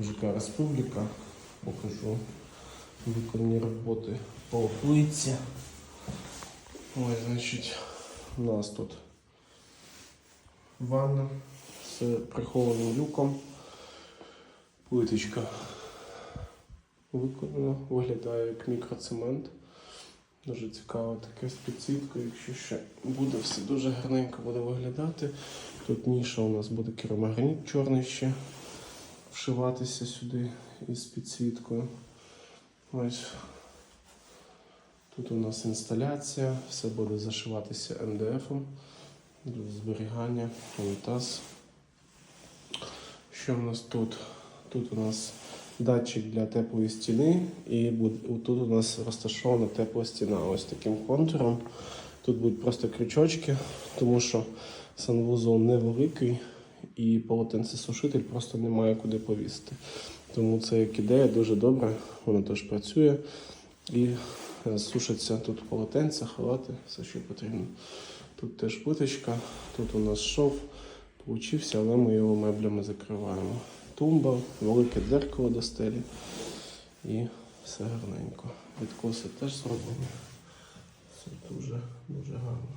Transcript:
ЖК Республіка. Покажу виконані роботи по плитці. Ой, значить, у нас тут ванна з прихованим люком. Плиточка виконана, виглядає як мікроцемент. Дуже цікаво таке з підсвіткою, якщо ще буде все дуже гарненько буде виглядати. Тут ніша у нас буде керамограніт чорний ще вшиватися сюди із підсвіткою. Ось. Тут у нас інсталяція, все буде зашиватися МДФом зберігання, унітаз. Що в нас тут? Тут у нас датчик для теплої стіни, і тут у нас розташована тепла стіна ось таким контуром. Тут будуть просто крючочки, тому що санвузол невеликий і полотенцесушитель просто немає куди повісити. Тому це як ідея дуже добре, воно теж працює. І е, сушаться тут полотенця, халати, все, що потрібно. Тут теж плиточка, тут у нас шов получився, але ми його меблями закриваємо. Тумба, велике дзеркало до стелі і все гарненько. Відкоси теж зроблені. Все дуже, дуже гарно.